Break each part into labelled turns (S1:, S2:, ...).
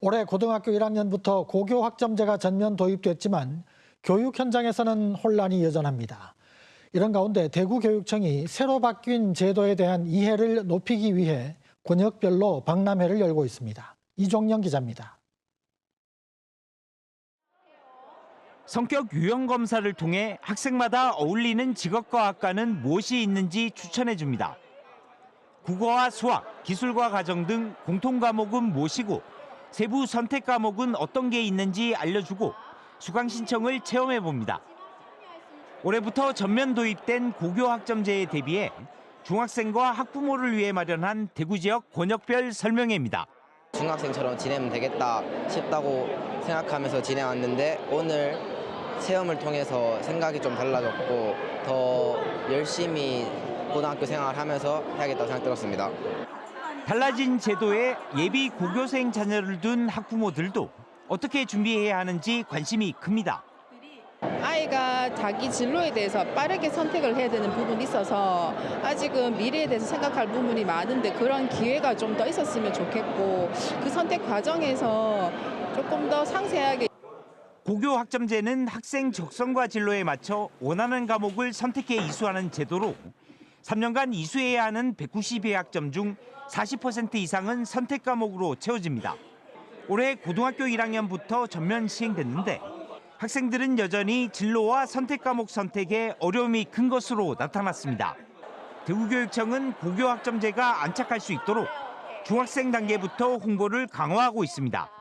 S1: 올해 고등학교 1학년부터 고교 학점제가 전면 도입됐지만 교육 현장에서는 혼란이 여전합니다. 이런 가운데 대구교육청이 새로 바뀐 제도에 대한 이해를 높이기 위해 권역별로 박람회를 열고 있습니다. 이종영 기자입니다.
S2: 성격 유형 검사를 통해 학생마다 어울리는 직업과 학과는 무엇이 있는지 추천해 줍니다. 국어와 수학, 기술과 가정 등 공통 과목은 무엇이고 세부 선택 과목은 어떤 게 있는지 알려주고 수강 신청을 체험해 봅니다. 올해부터 전면 도입된 고교 학점제에 대비해 중학생과 학부모를 위해 마련한 대구 지역 권역별 설명회입니다.
S3: 중학생처럼 지내면 되겠다 싶다고 생각하면서 지내왔는데 오늘 체험을 통해서 생각이 좀 달라졌고 더 열심히 고등학교 생활을 하면서 해야겠다고 생각 들었습니다.
S2: 달라진 제도에 예비 고교생 자녀를 둔 학부모들도 어떻게 준비해야 하는지 관심이 큽니다.
S4: 아이가 자기 진로에 대해서 빠르게 선택을 해야 되는 부분이 있어서 아직은 미래에 대해서 생각할 부분이 많은데 그런 기회가 좀 더 있었으면 좋겠고 그 선택 과정에서 조금 더 상세하게
S2: 고교 학점제는 학생 적성과 진로에 맞춰 원하는 과목을 선택해 이수하는 제도로 3년간 이수해야 하는 190회 학점 중 40% 이상은 선택 과목으로 채워집니다. 올해 고등학교 1학년부터 전면 시행됐는데 학생들은 여전히 진로와 선택 과목 선택에 어려움이 큰 것으로 나타났습니다. 대구교육청은 고교 학점제가 안착할 수 있도록 중학생 단계부터 홍보를 강화하고 있습니다.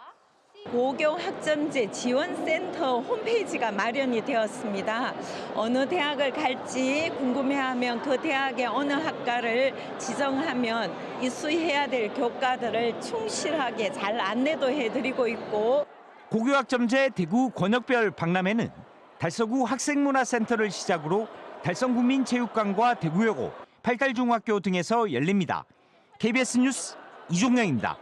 S5: 고교 학점제 지원센터 홈페이지가 마련이 되었습니다. 어느 대학을 갈지 궁금해하면 그 대학의 어느 학과를 지정하면 이수해야 될 교과들을 충실하게 잘 안내도 해드리고 있고
S2: 고교학점제 대구 권역별 박람회는 달서구 학생문화센터를 시작으로 달성국민체육관과 대구여고, 팔달중학교 등에서 열립니다. KBS 뉴스 이종영입니다.